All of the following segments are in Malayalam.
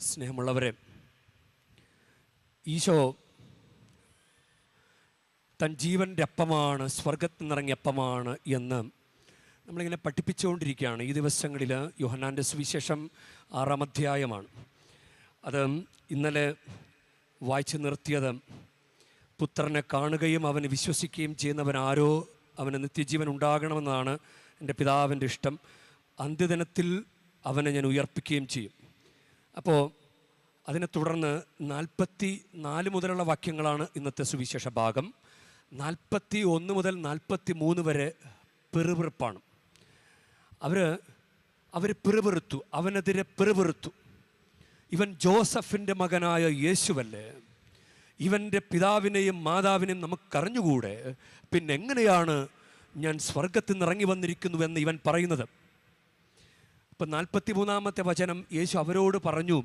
സ്നേഹമുള്ളവരെ ഈശോ തൻ ജീവന്റെ അപ്പമാണ് സ്വർഗത്തിൽ നിന്നിറങ്ങിയ അപ്പമാണ് എന്ന് നമ്മളിങ്ങനെ പഠിപ്പിച്ചുകൊണ്ടിരിക്കുകയാണ് ഈ ദിവസങ്ങളിൽ യോഹന്നാന്റെ സുവിശേഷം ആറാം അധ്യായമാണ്. അത് ഇന്നലെ വായിച്ചു നിർത്തിയത് പുത്രനെ കാണുകയും അവന് വിശ്വസിക്കുകയും ചെയ്യുന്നവൻ ആരോ അവന് നിത്യജീവൻ ഉണ്ടാകണമെന്നാണ് എന്റെ പിതാവിന്റെ ഇഷ്ടം. അന്ത്യദിനത്തിൽ അവനെ ഞാൻ ഉയർപ്പിക്കുകയും ചെയ്യും. അപ്പോൾ അതിനെ തുടർന്ന് നാൽപ്പത്തി നാല് മുതലുള്ള വാക്യങ്ങളാണ് ഇന്നത്തെ സുവിശേഷ ഭാഗം. നാൽപ്പത്തി ഒന്ന് മുതൽ നാൽപ്പത്തി മൂന്ന് വരെ പെറുപിറുപ്പാണ്. അവർ അവർ പിറുപിറുത്തു അവനെതിരെ പിറുപിറുത്തു. ഇവൻ ജോസഫിന്റെ മകനായ യേശുവല്ലേ? ഇവന്റെ പിതാവിനെയും മാതാവിനെയും നമുക്കറിഞ്ഞുകൂടെ? പിന്നെ എങ്ങനെയാണ് ഞാൻ സ്വർഗത്തിൽ നിന്ന് ഇറങ്ങി വന്നിരിക്കുന്നുവെന്ന് ഇവൻ പറയുന്നത്? ഇപ്പം നാൽപ്പത്തി മൂന്നാമത്തെ വചനം യേശു അവരോട് പറഞ്ഞു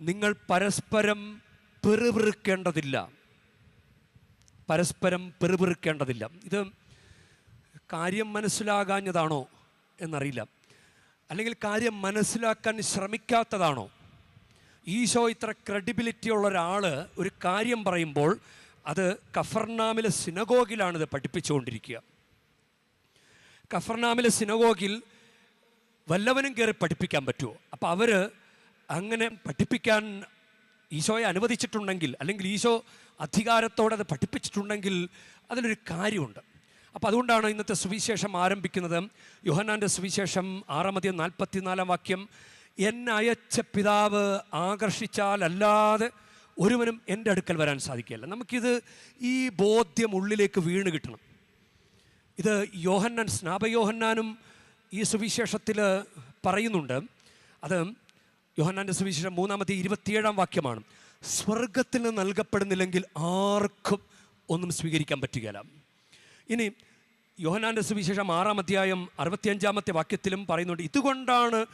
നിങ്ങൾ പരസ്പരം പെറുപിറുക്കേണ്ടതില്ല. പരസ്പരം പെറുപിറുക്കേണ്ടതില്ല. ഇത് കാര്യം മനസ്സിലാകാഞ്ഞതാണോ എന്നറിയില്ല. അല്ലെങ്കിൽ കാര്യം മനസ്സിലാക്കാൻ ശ്രമിക്കാത്തതാണോ? ഈശോ ഇത്ര ക്രെഡിബിലിറ്റി ഉള്ള ഒരാൾ ഒരു കാര്യം പറയുമ്പോൾ അത് കഫർനാമിലെ സിനഗോഗിലാണിത് പഠിപ്പിച്ചുകൊണ്ടിരിക്കുക. കഫർനാമിലെ സിനഗോഗിൽ വല്ലവനും കയറി പഠിപ്പിക്കാൻ പറ്റുമോ അപ്പം അവർ അങ്ങനെ പഠിപ്പിക്കാൻ ഈശോയെ അനുവദിച്ചിട്ടുണ്ടെങ്കിൽ അല്ലെങ്കിൽ ഈശോ അധികാരത്തോടെ അത് പഠിപ്പിച്ചിട്ടുണ്ടെങ്കിൽ അതിനൊരു കാര്യമുണ്ട്. അപ്പം അതുകൊണ്ടാണ് ഇന്നത്തെ സുവിശേഷം ആരംഭിക്കുന്നത്. യുഹനാന്റെ സുവിശേഷം ആറാമതിയ നാൽപ്പത്തിനാലാം വാക്യം എന്നെ അയച്ച പിതാവ് ആകർഷിച്ചാലല്ലാതെ ഒരുവനും എന്റെ അടുക്കൽ വരാൻ സാധിക്കില്ല നമുക്കിത് ഈ ബോധ്യം ഉള്ളിലേക്ക് വീണ് കിട്ടണം. ഇത് യോഹന്നാൻ സ്നാപയോഹന്നാനും ഈ സുവിശേഷത്തിൽ പറയുന്നുണ്ട്. അത് യോഹന്നാന്റെ സുവിശേഷം മൂന്നാമത്തെ ഇരുപത്തിയേഴാം വാക്യമാണ്. സ്വർഗത്തിൽ നൽകപ്പെടുന്നില്ലെങ്കിൽ ആർക്കും ഒന്നും സ്വീകരിക്കാൻ പറ്റുകയില്ല. ഇനി യോഹനാന്റെ സുവിശേഷം ആറാം അധ്യായം അറുപത്തിയഞ്ചാമത്തെ വാക്യത്തിലും പറയുന്നുണ്ട് ഇതുകൊണ്ടാണ്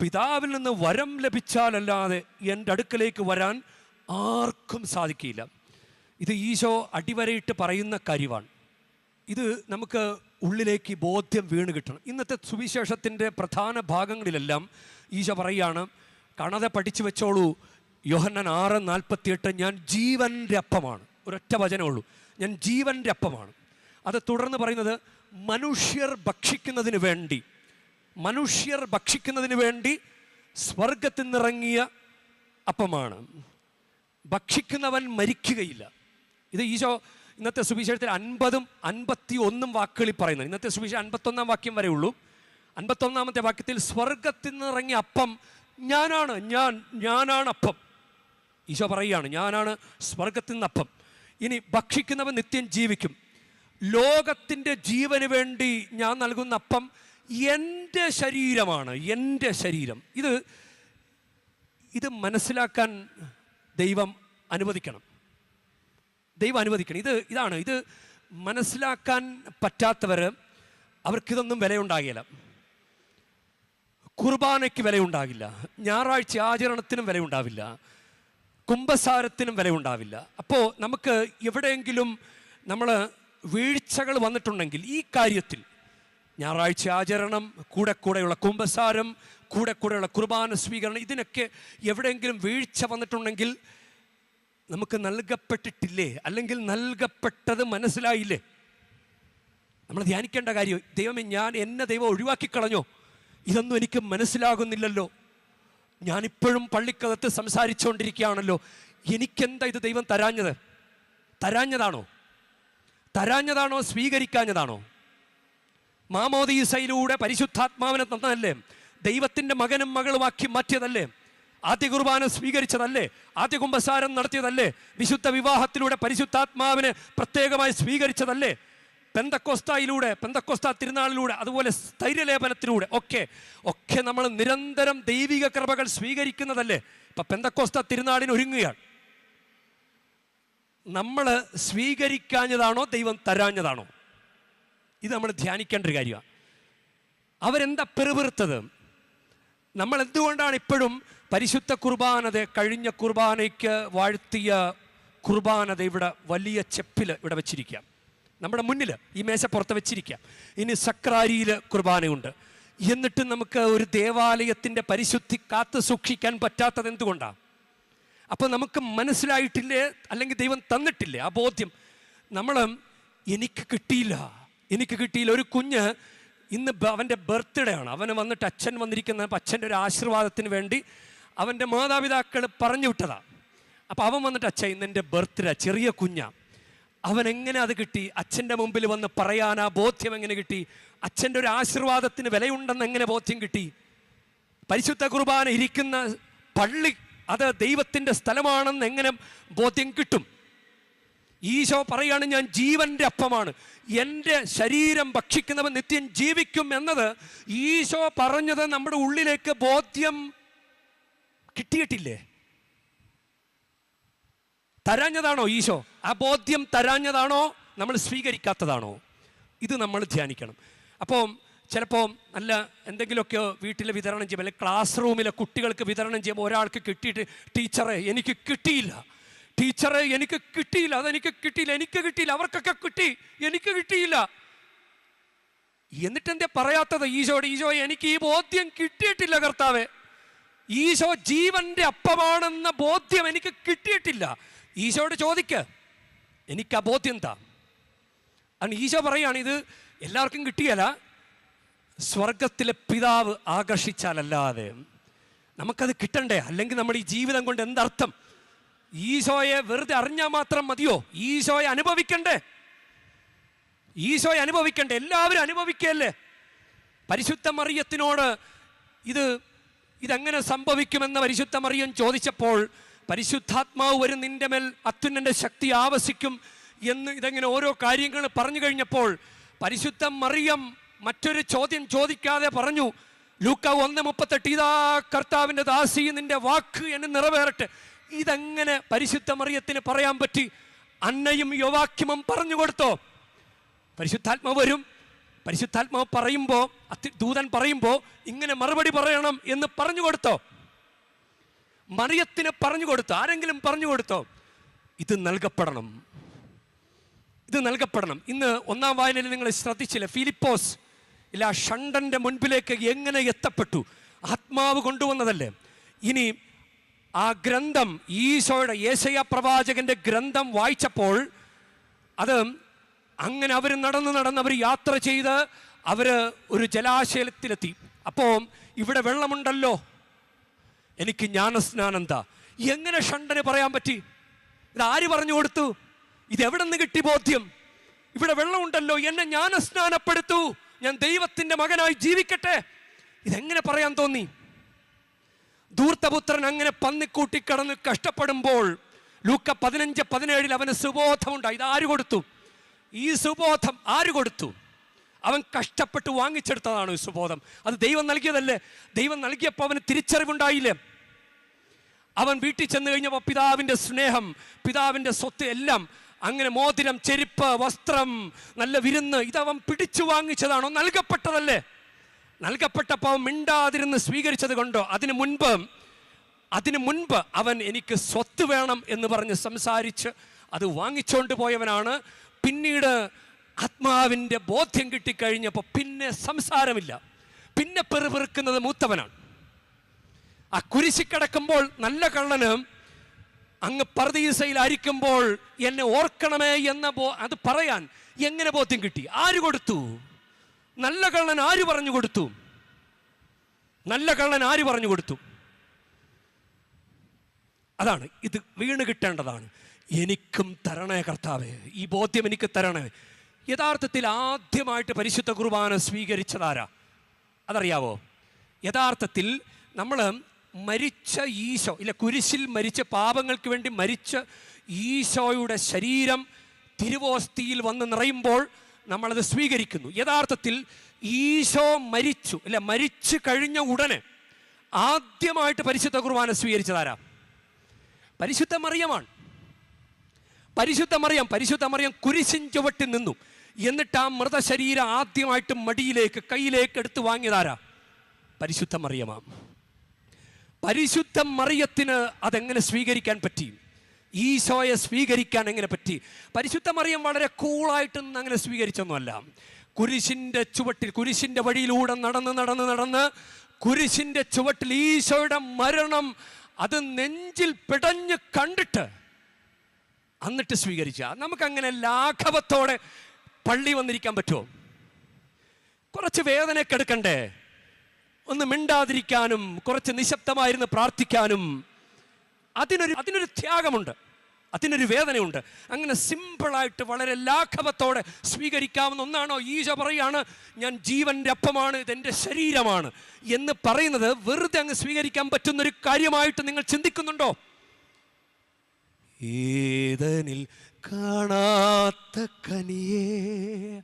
പിതാവിൽ നിന്ന് വരം ലഭിച്ചാലല്ലാതെ എന്റെ അടുക്കലേക്ക് വരാൻ ആർക്കും സാധിക്കില്ല ഇത് ഈശോ അടിവരയിട്ട് പറയുന്ന കാര്യമാണ്. ഇത് നമുക്ക് ഉള്ളിലേക്ക് ബോധ്യം വീണ് കിട്ടണം. ഇന്നത്തെ സുവിശേഷത്തിന്റെ പ്രധാന ഭാഗങ്ങളിലെല്ലാം ഈശ പറയുകയാണ് കാണാതെ പഠിച്ചു വെച്ചോളൂ. യോഹന്നൻ ആറ് നാൽപ്പത്തിയെട്ട് ഞാൻ ജീവന്റെ അപ്പമാണ്. ഒരൊറ്റ വചനമുള്ളൂ ഞാൻ ജീവന്റെ അപ്പമാണ്. അത് തുടർന്ന് പറയുന്നത് മനുഷ്യർ ഭക്ഷിക്കുന്നതിന് വേണ്ടി. മനുഷ്യർ ഭക്ഷിക്കുന്നതിന് വേണ്ടി സ്വർഗത്തിൽ നിന്നിറങ്ങിയ അപ്പമാണ്. ഭക്ഷിക്കുന്നവൻ മരിക്കുകയില്ല. ഇത് ഈശോ ഇന്നത്തെ സുവിശേഷത്തിൽ അൻപതും അൻപത്തി ഒന്നും വാക്കുകളിൽ പറയുന്നത്. ഇന്നത്തെ സുവിശേഷം അൻപത്തൊന്നാം വാക്യം വരെ ഉള്ളൂ. അൻപത്തൊന്നാമത്തെ വാക്യത്തിൽ സ്വർഗത്തിൽ നിന്നിറങ്ങിയ അപ്പം ഞാനാണ് ഞാൻ ഞാനാണ് അപ്പം. ഈശോ പറയുകയാണ് ഞാനാണ് സ്വർഗത്തിൽ നിന്ന് അപ്പം. ഇനി ഭക്ഷിക്കുന്നവൻ നിത്യം ജീവിക്കും. ലോകത്തിന്റെ ജീവന് വേണ്ടി ഞാൻ നൽകുന്ന അപ്പം എന്റെ ശരീരമാണ് എന്റെ ശരീരം. ഇത് ഇത് മനസ്സിലാക്കാൻ ദൈവം അനുവദിക്കണം. ദൈവം അനുവദിക്കണം. ഇത് ഇതാണ്. ഇത് മനസ്സിലാക്കാൻ പറ്റാത്തവർ അവർക്കിതൊന്നും വിലയുണ്ടാകില്ല. കുർബാനയ്ക്ക് വിലയുണ്ടാകില്ല. ഞായറാഴ്ച ആചരണത്തിനും വിലയുണ്ടാവില്ല. കുംഭസാരത്തിനും വിലയുണ്ടാവില്ല. അപ്പോൾ നമുക്ക് എവിടെയെങ്കിലും നമ്മൾ വീഴ്ചകൾ വന്നിട്ടുണ്ടെങ്കിൽ ഈ കാര്യത്തിൽ ഞായറാഴ്ച ആചരണം കൂടെ കൂടെയുള്ള കുംഭസാരം കൂടെ കൂടെയുള്ള കുർബാന സ്വീകരണം ഇതിനൊക്കെ എവിടെയെങ്കിലും വീഴ്ച വന്നിട്ടുണ്ടെങ്കിൽ നമുക്ക് നൽകപ്പെട്ടിട്ടില്ലേ? അല്ലെങ്കിൽ നൽകപ്പെട്ടത് മനസ്സിലായില്ലേ? നമ്മൾ ധ്യാനിക്കേണ്ട കാര്യം ദൈവമേ ഞാൻ എന്നെ ദൈവം ഒഴിവാക്കിക്കളഞ്ഞോ? ഇതൊന്നും എനിക്ക് മനസ്സിലാകുന്നില്ലല്ലോ. ഞാനിപ്പോഴും പള്ളിക്കകത്ത് സംസാരിച്ചുകൊണ്ടിരിക്കുകയാണല്ലോ എനിക്കെന്താ ഇത് ദൈവം തരാഞ്ഞത്? തരാഞ്ഞതാണോ? തരാഞ്ഞതാണോ? സ്വീകരിക്കാഞ്ഞതാണോ? മാമോദീസയിലൂടെ പരിശുദ്ധാത്മാവിനെ തന്നതല്ലേ? ദൈവത്തിന്റെ മകനും മകളുമാക്കി മാറ്റിയതല്ലേ? ആദ്യ കുർബാന സ്വീകരിച്ചതല്ലേ? ആദ്യ കുംഭസാരം നടത്തിയതല്ലേ? വിശുദ്ധ വിവാഹത്തിലൂടെ പരിശുദ്ധാത്മാവിനെ പ്രത്യേകമായി സ്വീകരിച്ചതല്ലേ? പെന്തക്കോസ്തായിലൂടെ പെന്തക്കോസ്ത തിരുനാളിലൂടെ അതുപോലെ സ്ഥൈര്യലേപനത്തിലൂടെ ഒക്കെ ഒക്കെ നമ്മൾ നിരന്തരം ദൈവിക കൃപകൾ സ്വീകരിക്കുന്നതല്ലേ? ഇപ്പം പെന്തക്കോസ്ത തിരുനാളിന് നമ്മൾ സ്വീകരിക്കാഞ്ഞതാണോ ദൈവം തരാഞ്ഞതാണോ? ഇത് നമ്മൾ ധ്യാനിക്കേണ്ട ഒരു കാര്യമാണ്. അവരെന്താ പെറുപിറുത്തത്? നമ്മൾ എന്തുകൊണ്ടാണ് ഇപ്പോഴും പരിശുദ്ധ കുർബാനത കഴിഞ്ഞ കുർബാനയ്ക്ക് വാഴ്ത്തിയ കുർബാനത ഇവിടെ വലിയ ചെപ്പിൽ ഇവിടെ വെച്ചിരിക്കാം നമ്മുടെ മുന്നിൽ ഈ മേശ പുറത്ത് വെച്ചിരിക്കാം ഇനി സക്രാരിയിൽ കുർബാനയുണ്ട്. എന്നിട്ട് നമുക്ക് ഒരു ദേവാലയത്തിന്റെ പരിശുദ്ധി കാത്തു സൂക്ഷിക്കാൻ പറ്റാത്തത് എന്തുകൊണ്ടാണ് അപ്പോൾ നമുക്ക് മനസ്സിലായിട്ടില്ലേ? അല്ലെങ്കിൽ ദൈവം തന്നിട്ടില്ലേ ആ ബോധ്യം? നമ്മൾ എനിക്ക് കിട്ടിയില്ല. എനിക്ക് കിട്ടിയില്ല. ഒരു കുഞ്ഞ് ഇന്ന് അവന്റെ ബർത്ത്ഡേ ആണ്. അവന് വന്നിട്ട് അച്ഛൻ വന്നിരിക്കുന്ന അച്ഛന്റെ ഒരു ആശീർവാദത്തിന് വേണ്ടി അവന്റെ മാതാപിതാക്കൾ പറഞ്ഞു വിട്ടതാണ് അപ്പോൾ അവൻ വന്നിട്ട് അച്ഛൻ ഇന്ന് എന്റെ ബർത്ത്ഡേ ചെറിയ കുഞ്ഞ. അവൻ എങ്ങനെ അത് കിട്ടി? അച്ഛന്റെ മുമ്പിൽ വന്ന് പറയാൻ ആ ബോധ്യം എങ്ങനെ കിട്ടി? അച്ഛന്റെ ഒരു ആശീർവാദത്തിന് വിലയുണ്ടെന്ന് എങ്ങനെ ബോധ്യം കിട്ടി? പരിശുദ്ധ കുർബാന ഇരിക്കുന്ന പള്ളി അത് ദൈവത്തിന്റെ സ്ഥലമാണെന്ന് എങ്ങനെ ബോധ്യം കിട്ടും? ഈശോ പറയുകയാണ് ഞാൻ ജീവന്റെ അപ്പമാണ്. എന്റെ ശരീരം ഭക്ഷിക്കുന്നവൻ നിത്യം ജീവിക്കും എന്നത് ഈശോ പറഞ്ഞത് നമ്മുടെ ഉള്ളിലേക്ക് ബോധ്യം കിട്ടിയിട്ടില്ലേ? തരാഞ്ഞതാണോ ഈശോ? ആ ബോധ്യം തരാഞ്ഞതാണോ? നമ്മൾ സ്വീകരിക്കാത്തതാണോ? ഇത് നമ്മൾ ധ്യാനിക്കണം. അപ്പോൾ ചിലപ്പോൾ നല്ല എന്തെങ്കിലുമൊക്കെ വീട്ടിൽ വിതരണം ചെയ്യുമ്പോൾ അല്ലെങ്കിൽ ക്ലാസ് റൂമിലെ കുട്ടികൾക്ക് വിതരണം ചെയ്യുമ്പോൾ ഒരാൾക്ക് കിട്ടിയിട്ട് ടീച്ചറെ എനിക്ക് കിട്ടിയില്ല. ടീച്ചറെ എനിക്ക് കിട്ടിയില്ല അതെനിക്ക് കിട്ടിയില്ല എനിക്ക് കിട്ടിയില്ല അവർക്കൊക്കെ കിട്ടി എനിക്ക് കിട്ടിയില്ല. എന്നിട്ട് എന്തേ പറയാത്തത് ഈശോയുടെ? ഈശോ എനിക്ക് ഈ ബോധ്യം കിട്ടിയിട്ടില്ല കർത്താവെ. ഈശോ ജീവന്റെ അപ്പമാണെന്ന ബോധ്യം എനിക്ക് കിട്ടിയിട്ടില്ല. ഈശോയോട് ചോദിക്ക് എനിക്ക് ആ ബോധ്യം എന്താ? ആണ് ഈശോ പറയാണ് ഇത് എല്ലാവർക്കും കിട്ടിയല്ല. സ്വർഗത്തിലെ പിതാവ് ആകർഷിച്ചാലല്ലാതെ നമുക്കത് കിട്ടണ്ടേ? അല്ലെങ്കിൽ നമ്മുടെ ഈ ജീവിതം കൊണ്ട് എന്തർത്ഥം? ഈശോയെ വെറുതെ അറിഞ്ഞാൽ മാത്രം മതിയോ? ഈശോയെ അനുഭവിക്കണ്ടേ? ഈശോയെ അനുഭവിക്കണ്ടേ? എല്ലാവരും അനുഭവിക്കല്ലേ പരിശുദ്ധ മറിയത്തിനോട് ഇത് ഇതെങ്ങനെ സംഭവിക്കുമെന്ന് പരിശുദ്ധ മറിയം ചോദിച്ചപ്പോൾ പരിശുദ്ധാത്മാവ് വരും നിന്റെ മേൽ അത്യുന്നന്റെ ശക്തി ആവസിക്കും എന്ന് ഇതെങ്ങനെ ഓരോ കാര്യങ്ങൾ പറഞ്ഞു കഴിഞ്ഞപ്പോൾ പരിശുദ്ധ മറിയം മറ്റൊരു ചോദ്യം ചോദിക്കാതെ പറഞ്ഞു ലൂക്ക ഒന്ന് മുപ്പത്തെട്ട് ഇതാ കർത്താവിന്റെ ദാസി നിന്റെ വാക്ക് എന്നെ നിറവേറട്ടെ. ഇതെങ്ങനെ പരിശുദ്ധ മറിയത്തിന് പറയാൻ പറ്റി? അന്നയും യോവാക്യമം പറഞ്ഞു കൊടുത്തോ? പരിശുദ്ധാത്മാവ് വരും. പരിശുദ്ധാത്മാവ് പറയുമ്പോൾ അത്തി ദൂതൻ പറയുമ്പോൾ ഇങ്ങനെ മറുപടി പറയണം എന്ന് പറഞ്ഞു കൊടുത്തോ? മറിയത്തിന് പറഞ്ഞു കൊടുത്തോ? ആരെങ്കിലും പറഞ്ഞു കൊടുത്തോ? ഇത് നൽകപ്പെടണം. ഇത് നൽകപ്പെടണം. ഇന്ന് ഒന്നാം വായനയിൽ നിങ്ങൾ ശ്രദ്ധിച്ചില്ല? ഫിലിപ്പോസ് ഇല്ല ഷണ്ടന്റെ മുൻപിലേക്ക് എങ്ങനെ എത്തപ്പെട്ടു? ആത്മാവ് കൊണ്ടുവന്നതല്ലേ? ഇനി ആ ഗ്രന്ഥം ഈശോയുടെ ഏശയ പ്രവാചകന്റെ ഗ്രന്ഥം വായിച്ചപ്പോൾ അത് അങ്ങനെ അവർ നടന്ന് നടന്ന് അവർ യാത്ര ചെയ്ത് അവർ ഒരു ജലാശയത്തിലെത്തി. അപ്പോൾ ഇവിടെ വെള്ളമുണ്ടല്ലോ. എനിക്ക് ജ്ഞാനസ്നാനം എങ്ങനെ ഷണ്ടന് പറയാൻ പറ്റി? ഇത് ആര് പറഞ്ഞു കൊടുത്തു? ഇതെവിടെ നിന്ന് കിട്ടി ബോധ്യം? ഇവിടെ വെള്ളമുണ്ടല്ലോ എന്നെ ജ്ഞാനസ്നാനപ്പെടുത്തു. ഞാൻ ദൈവത്തിന്റെ മകനായി ജീവിക്കട്ടെ. ഇതെങ്ങനെ പറയാൻ തോന്നി? ധൂർത്തപുത്രൻ അങ്ങനെ പന്നിക്കൂട്ടി കടന്ന് കഷ്ടപ്പെടുമ്പോൾ ലൂക്ക പതിനഞ്ച് പതിനേഴിൽ അവന് സുബോധമുണ്ടായി. ഇത് ആര് കൊടുത്തു? ഈ സുബോധം ആര് കൊടുത്തു? അവൻ കഷ്ടപ്പെട്ട് വാങ്ങിച്ചെടുത്തതാണ് ഈ സുബോധം. അത് ദൈവം നൽകിയതല്ലേ? ദൈവം നൽകിയപ്പോൾ അവന് തിരിച്ചറിവുണ്ടായില്ലേ. അവൻ വീട്ടിൽ ചെന്ന് കഴിഞ്ഞപ്പോൾ പിതാവിന്റെ സ്നേഹം പിതാവിന്റെ സ്വത്ത് എല്ലാം അങ്ങനെ മോതിരം ചെരുപ്പ് വസ്ത്രം നല്ല വിരുന്ന് ഇതവൻ പിടിച്ചു വാങ്ങിച്ചതാണോ. നൽകപ്പെട്ടതല്ലേ? നൽകപ്പെട്ടപ്പോൾ പാവം മിണ്ടാതിരുന്ന് സ്വീകരിച്ചത് കൊണ്ടോ? അതിനു മുൻപ് അതിനു മുൻപ് അവൻ എനിക്ക് സ്വത്ത് വേണം എന്ന് പറഞ്ഞ് സംസാരിച്ച് അത് വാങ്ങിച്ചുകൊണ്ട് പോയവനാണ്. പിന്നീട് ആത്മാവിന്റെ ബോധ്യം കിട്ടിക്കഴിഞ്ഞപ്പോൾ പിന്നെ സംസാരമില്ല. പിന്നെ പെറുപെറുക്കുന്നത് മൂത്തവനാണ്. ആ കുരിശി കിടക്കുമ്പോൾ നല്ല കള്ളന് അങ്ങ് പർദീസയിലായിരിക്കുമ്പോൾ എന്നെ ഓർക്കണമേ എന്ന ബോ അത് പറയാൻ എങ്ങനെ ബോധ്യം കിട്ടി? ആര് കൊടുത്തു? നല്ല കള്ളൻ ആര് പറഞ്ഞു കൊടുത്തു? നല്ല കള്ളൻ ആര് പറഞ്ഞു കൊടുത്തു? അതാണ്. ഇത് വീണ് കിട്ടേണ്ടതാണ്. എനിക്കും തരണേ കർത്താവേ. ഈ ബോധ്യം എനിക്ക് തരണേ. യഥാർത്ഥത്തിൽ ആദ്യമായിട്ട് പരിശുദ്ധ കുർബാന സ്വീകരിച്ചതാരാ? അതറിയാവോ? യഥാർത്ഥത്തിൽ നമ്മൾ മരിച്ച ഈശോ ഇല്ല കുരിശിൽ മരിച്ച പാപങ്ങൾക്ക് വേണ്ടി മരിച്ച ഈശോയുടെ ശരീരം തിരുവോസ്തിയിൽ വന്ന് നിറയുമ്പോൾ നമ്മളത് സ്വീകരിക്കുന്നു. യഥാർത്ഥത്തിൽ ഈശോ മരിച്ചു. അല്ല മരിച്ചു കഴിഞ്ഞ ഉടനെ ആദ്യമായിട്ട് പരിശുദ്ധ കുർബാന സ്വീകരിച്ചതാരാ? പരിശുദ്ധ മറിയമാണ്. പരിശുദ്ധ മറിയം പരിശുദ്ധ മറിയം കുരിശിൻ ചുവട്ടിൽ നിന്നു. എന്നിട്ട് ആ മൃതശരീരം ആദ്യമായിട്ട് മടിയിലേക്ക് കയ്യിലേക്ക് എടുത്ത് വാങ്ങിയതാരാ? പരിശുദ്ധ മറിയമാം. പരിശുദ്ധ മറിയത്തിന് അതെങ്ങനെ സ്വീകരിക്കാൻ പറ്റി? ഈശോയെ സ്വീകരിക്കാൻ എങ്ങനെ പറ്റി? പരിശുദ്ധ മറിയം വളരെ കൂളായിട്ടൊന്നും അങ്ങനെ സ്വീകരിച്ചൊന്നുമല്ല. കുരിശിന്റെ ചുവട്ടിൽ കുരിശിന്റെ വഴിയിലൂടെ നടന്ന് നടന്ന് നടന്ന് കുരിശിന്റെ ചുവട്ടിൽ ഈശോയുടെ മരണം അത് നെഞ്ചിൽ പിടഞ്ഞ് കണ്ടിട്ട് എന്നിട്ട് സ്വീകരിച്ച. നമുക്കങ്ങനെ ലാഘവത്തോടെ പള്ളി വന്നിരിക്കാൻ പറ്റുമോ? കുറച്ച് വേദനയൊക്കെ എടുക്കണ്ടേ? ഒന്ന് മിണ്ടാതിരിക്കാനും കുറച്ച് നിശബ്ദമായിരുന്ന് പ്രാർത്ഥിക്കാനും അതിനൊരു അതിനൊരു ത്യാഗമുണ്ട്. അതിനൊരു വേദനയുണ്ട്. അങ്ങനെ സിമ്പിളായിട്ട് വളരെ ലാഘവത്തോടെ സ്വീകരിക്കാവുന്ന ഒന്നാണോ ഈശോ പറയാണ് ഞാൻ ജീവന്റെ അപ്പമാണ് ഇതെന്റെ ശരീരമാണ് എന്ന് പറയുന്നത് വെറുതെ അങ്ങ് സ്വീകരിക്കാൻ പറ്റുന്നൊരു കാര്യമായിട്ട് നിങ്ങൾ ചിന്തിക്കുന്നുണ്ടോ? ഏതനിൽ കാണാത്ത കനിയേ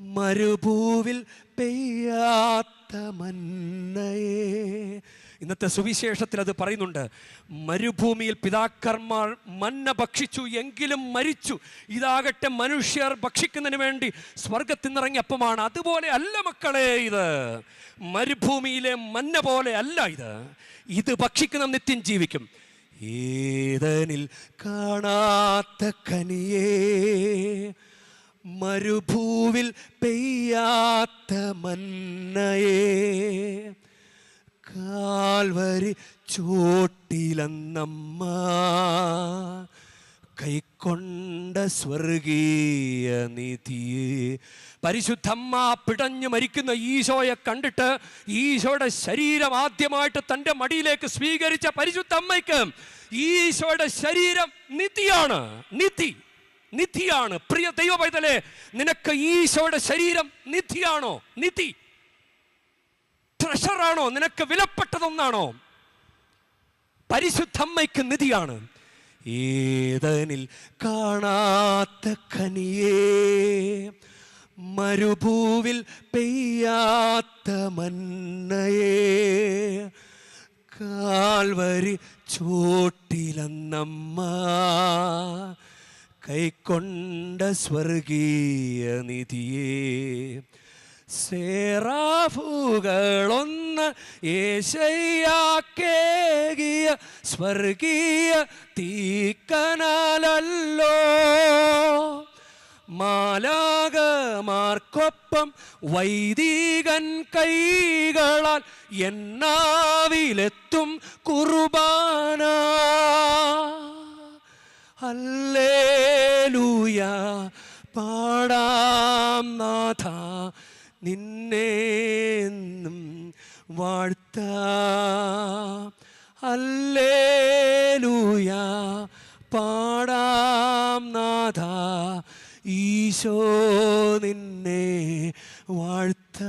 മരുഭൂവിൽ പെയ്യാത്ത മന്നയേ ഇന്നത്തെ സുവിശേഷത്തിൽ അത് പറയുന്നുണ്ട് മരുഭൂമിയിൽ പിതാക്കന്മാർ മന്ന ഭക്ഷിച്ചു എങ്കിലും മരിച്ചു. ഇതാകട്ടെ മനുഷ്യർ ഭക്ഷിക്കുന്നതിന് വേണ്ടി സ്വർഗത്തിൽ നിന്നിറങ്ങിയ അപ്പമാണ് അതുപോലെ അല്ല മക്കളെ ഇത്. മരുഭൂമിയിലെ മന്ന പോലെ അല്ല ഇത്. ഇത് ഭക്ഷിക്കുന്ന നിത്യം ജീവിക്കും. ഏതനിൽ കാണാത്ത കനിയേ. മരുഭൂവിൽ പെയ്യാത്ത മന്നയേ. കാൽവരി ചോട്ടിലന്നമ്മ കൈക്കൊണ്ട സ്വർഗീയ നിധിയെ പരിശുദ്ധമ്മ പിടഞ്ഞു മരിക്കുന്ന ഈശോയെ കണ്ടിട്ട് ഈശോയുടെ ശരീരം ആദ്യമായിട്ട് തന്റെ മടിയിലേക്ക് സ്വീകരിച്ച പരിശുദ്ധമ്മയ്ക്ക് ഈശോയുടെ ശരീരം നിധിയാണ്. നിധി നിധിയാണ്. പ്രിയ ദൈവ നിനക്ക് ഈശോയുടെ ശരീരം നിധിയാണോ? നിധി. ട്രഷറാണോ നിനക്ക് വിലപ്പെട്ടതൊന്നാണോ? പരിശുദ്ധമ്മയ്ക്ക് നിധിയാണ്. ഏതനിൽ കാണാത്ത കനിയേ? മരുഭൂവിൽ പെയ്യാത്ത മന്നയേ? കാൽവരി ചോട്ടിലെന്നമ്മ കൈക്കൊണ്ട സ്വർഗീയ നിധിയേ? സേറാഫുകളൊന്ന് ഏശയ്യാക്കേകിയ സ്വർഗീയ തീക്കനാലല്ലോ. മാലാകമാർക്കൊപ്പം വൈദികൻ കൈകളാൽ എന്നാവിലെത്തും കുർബാന. ഹല്ലേലൂയ പാടാം നാഥ നിന്നെന്നും വാഴ്ത്ത. അല്ലേലൂയ പാടാം നാഥ. ഈശോ നിന്നെ വാഴ്ത്ത.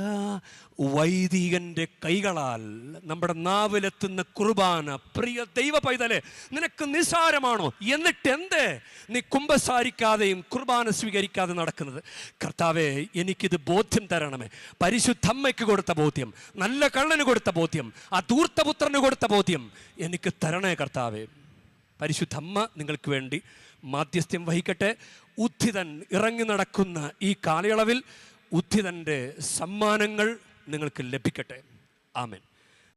വൈദികന്റെ കൈകളാൽ നമ്മുടെ നാവിലെത്തുന്ന കുർബാന. പ്രിയ ദൈവ പൈതലെ നിനക്ക് നിസാരമാണോ? എന്നിട്ട് എന്തേ നീ കുംഭസാരിക്കാതെയും കുർബാന സ്വീകരിക്കാതെ നടക്കുന്നത്. കർത്താവെ എനിക്കിത് ബോധ്യം തരണമേ. പരിശുദ്ധമ്മയ്ക്ക് കൊടുത്ത ബോധ്യം നല്ല കള്ളന് കൊടുത്ത ബോധ്യം ആ ധൂർത്തപുത്രന് കൊടുത്ത ബോധ്യം എനിക്ക് തരണേ കർത്താവേ. പരിശുദ്ധമ്മ നിങ്ങൾക്ക് വേണ്ടി മാധ്യസ്ഥ്യം വഹിക്കട്ടെ. ഉദ്ധിതൻ ഇറങ്ങി നടക്കുന്ന ഈ കാലയളവിൽ ഉദ്ധിതന്റെ സമ്മാനങ്ങൾ നിങ്ങൾക്ക് ലഭിക്കട്ടെ. ആമേൻ.